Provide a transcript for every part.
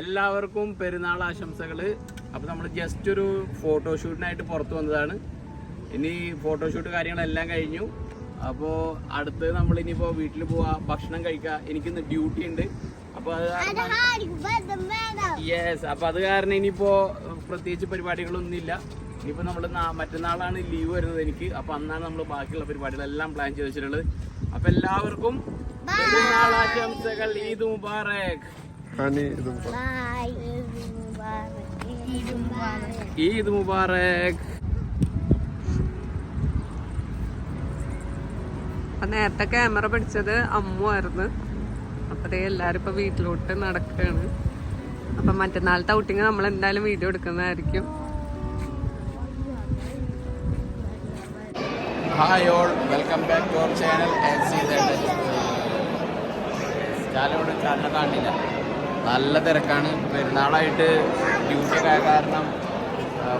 എല്ലാവർക്കും പെരുന്നാൾ ആശംസകൾ അപ്പൊ നമ്മൾ ജസ്റ്റ് ഒരു ഫോട്ടോഷൂട്ടിനായിട്ട് പുറത്തു വന്നതാണ്. ഇനി ഫോട്ടോഷൂട്ട് കാര്യങ്ങളെല്ലാം കഴിഞ്ഞു. അപ്പോൾ അടുത്ത് നമ്മൾ ഇനിയിപ്പോ വീട്ടിൽ പോവാ ഭക്ഷണം കഴിക്കുക എനിക്കിന്ന് ഡ്യൂട്ടി ഉണ്ട്. അപ്പൊ അത്. യെസ് അപ്പൊ അത് കാരണം ഇനിയിപ്പോ പ്രത്യേകിച്ച് പരിപാടികളൊന്നും ഇല്ല ഇനിയിപ്പോ നമ്മൾ മറ്റന്നാളാണ് ലീവ് വരുന്നത് എനിക്ക്. അപ്പൊ അന്നാണ് നമ്മൾ ബാക്കിയുള്ള പരിപാടികളെല്ലാം പ്ലാൻ ചെയ്ത് വെച്ചിട്ടുള്ളത്. അപ്പൊ എല്ലാവർക്കും ഈദ് മുബാറക്. ഈദ് മുബാറക്. അപ്പൊ നേരത്തെ ക്യാമറ പിടിച്ചത് അമ്മു ആയിരുന്നു. അപ്പൊ ദേ എല്ലാരും ഇപ്പൊ വീട്ടിലോട്ട് നടക്കാണ്. അപ്പൊ മറ്റന്നാളത്തെ ഔട്ടിങ് നമ്മൾ എന്തായാലും വീഡിയോ എടുക്കുന്നതായിരിക്കും. Hi all welcome back to our channel സ്റ്റാലോട് കാരണം കാണില്ല നല്ല തിരക്കാണ്. പെരുന്നാളായിട്ട് ഡ്യൂട്ടി ഒക്കെ കാരണം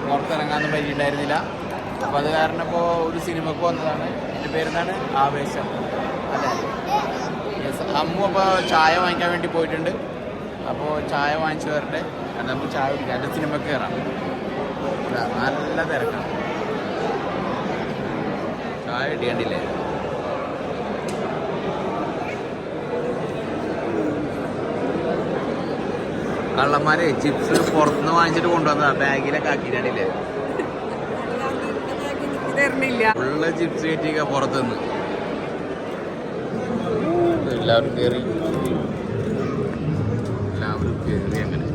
പുറത്തിറങ്ങാനൊന്നും പറ്റിയിട്ടുണ്ടായിരുന്നില്ല അപ്പോൾ അത് കാരണം ഇപ്പോൾ ഒരു സിനിമക്ക് വന്നതാണ്. എന്റെ പേരെന്താണ്? ആവേശം. അല്ലേ? യെസ് അമ്മു അപ്പോൾ ചായ വാങ്ങിക്കാൻ വേണ്ടി പോയിട്ടുണ്ട്. അപ്പോൾ ചായ വാങ്ങിച്ചു വരട്ടെ. കാരണം നമുക്ക് ചായ കുടിക്കാം. എന്റെ സിനിമക്ക് കയറാം നല്ല തിരക്കാണ്. ചായ ഇടിയണ്ടില്ലേ കള്ളന്മാരെ ചിപ്സ് പുറത്തുനിന്ന് വാങ്ങിച്ചിട്ട് കൊണ്ടുവന്നതാ. ബാഗിലൊക്കെ ആക്കിയിട്ടില്ലേ ഉള്ള ചിപ്സ് കയറ്റിക്ക പുറത്തുനിന്ന്. എല്ലാവരും കയറി എല്ലാവരും കയറി അങ്ങനെ.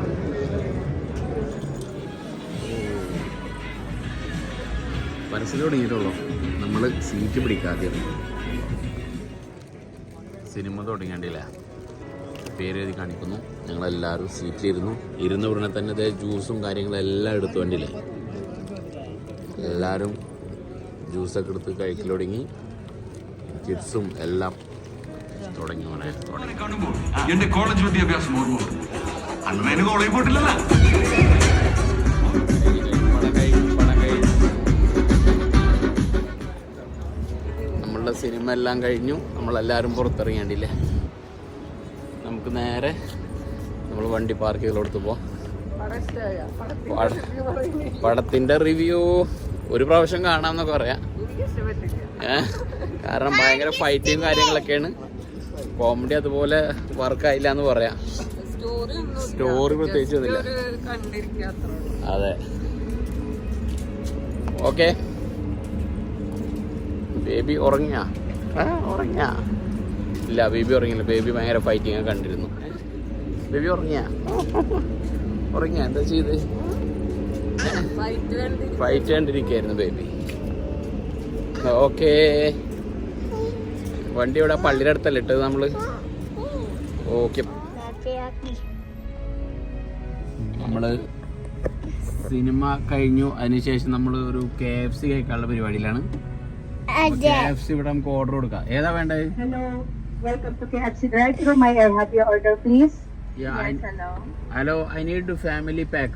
പരസ്യം തുടങ്ങിയിട്ടുള്ളൂ. നമ്മൾ സീറ്റ് പിടിക്കാതെ. സിനിമ തുടങ്ങിയണ്ടില്ല പേര് എഴുതി കാണിക്കുന്നു. ഞങ്ങളെല്ലാവരും സീറ്റിലിരുന്നു. ഇരുന്ന ഉടനെ തന്നെ ദേ ജ്യൂസും കാര്യങ്ങളെല്ലാം എടുത്തു വണ്ടിയില്ലേ എല്ലാവരും ജ്യൂസൊക്കെ എടുത്ത് കഴിക്കലൊടുങ്ങി കിഡ്സും ചിപ്സും എല്ലാം തുടങ്ങി മോനെ തുടങ്ങി. കാണുമ്പോൾ എന്റെ കോളേജ് വിദ്യാഭ്യാസം ഓർമ്മ പോയിട്ടില്ലല്ലോ. നമ്മളുടെ സിനിമ എല്ലാം കഴിഞ്ഞു. നമ്മളെല്ലാവരും പുറത്തിറങ്ങിയാണ്ടില്ലേ? നമുക്ക് നേരെ നമ്മൾ വണ്ടി പാർക്ക് ചെയ്തോടത്ത് പോവാം. പട- പടത്തിന്റെ റിവ്യൂ ഒരു പ്രാവശ്യം കാണാമെന്നൊക്കെ പറയാം? കാരണം ഭയങ്കര ഫൈറ്റും കാര്യങ്ങളൊക്കെയാണ്. കോമഡി അതുപോലെ വർക്കായില്ല എന്ന് പറയാം. സ്റ്റോറി പ്രത്യേകിച്ച് ഒന്നുമില്ല. അതെ. ഓക്കെ ബേബി ഉറങ്ങിയ? ഉറങ്ങിയ? ഇല്ല ബേബി ഉറങ്ങിയില്ല. ബേബി ഭയങ്കര ഫൈറ്റിംഗ് ഒക്കെ കണ്ടിരുന്നു. ബേബി ഉറങ്ങിയാ? ഉറങ്ങിയാ? എന്താ ചെയ്ത്? ഫൈറ്റ് കണ്ടി ഫൈറ്റ് കണ്ടിരിക്കായിരുന്നു ബേബി. ഓക്കേ വണ്ടി ഇവിടെ പള്ളിയുടെ അടുത്തല്ലേ ഇട്ടത് നമ്മൾ? ഓക്കെ നമ്മൾ സിനിമ കഴിഞ്ഞു. അതിനുശേഷം നമ്മൾ ഒരു കെ എഫ് സി കഴിക്കാനുള്ള പരിപാടിയിലാണ്. കെ എഫ് സി ഇവിടെ നമുക്ക് ഓർഡർ കൊടുക്കാം. ഏതാ വേണ്ടത്? Welcome to KFC drive through. My, I have your order, please? Yeah, Yes, I, hello. hello, I need a family pack.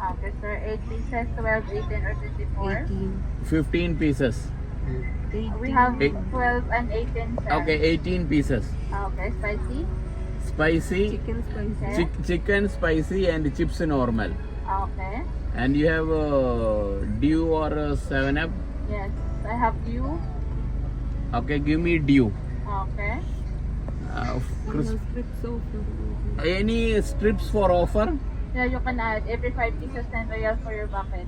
Okay, sir. 8 pieces, 12, 18, or 24. 18, 15 pieces. 18. We have 12 and 18, sir. Okay, 18 pieces. Okay, spicy. Spicy, chicken spicy. chicken spicy and chips normal. Okay. And you have a dew or uh, 7 up? Yes, I have you. Okay, give me dew. Okay. Ah, any strips for offer? Yeah, you can add every 5 pieces 10 real for your bucket.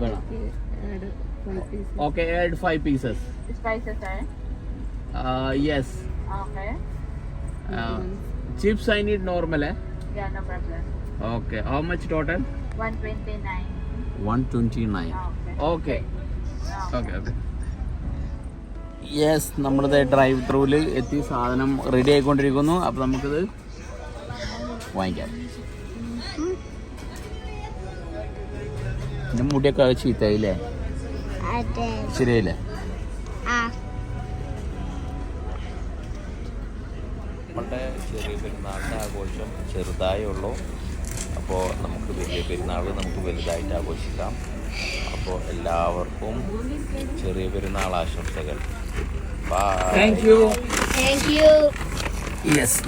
Add 5 pieces. Okay, add 5 pieces. Spices, eh? Uh, yes. Okay. Uh, chips I need normal, eh? Yeah, no problem. Okay, how much total? 129. 129. Okay. Okay. Okay. okay. Yes നമ്മുടെ drive ത്രൂവിൽ എത്തി സാധനം ready ആയിക്കൊണ്ടിരിക്കുന്നു. അപ്പോൾ നമുക്കിത് വാങ്ങിക്കാം. എന്റെ മുടിയൊക്കെ ചീത്തയില്ലേ അതെ. ശരിയല്ലേ നമ്മളുടെ ചെറിയ പെരുന്നാളിന്റെ ആഘോഷം ചെറുതായേ ഉള്ളൂ. അപ്പോൾ നമുക്ക് വലിയ പെരുന്നാൾ നമുക്ക് വലുതായിട്ട് ആഘോഷിക്കാം. അപ്പോൾ എല്ലാവർക്കും ചെറിയ പെരുന്നാൾ ആശംസകൾ. Bye thank you thank you yes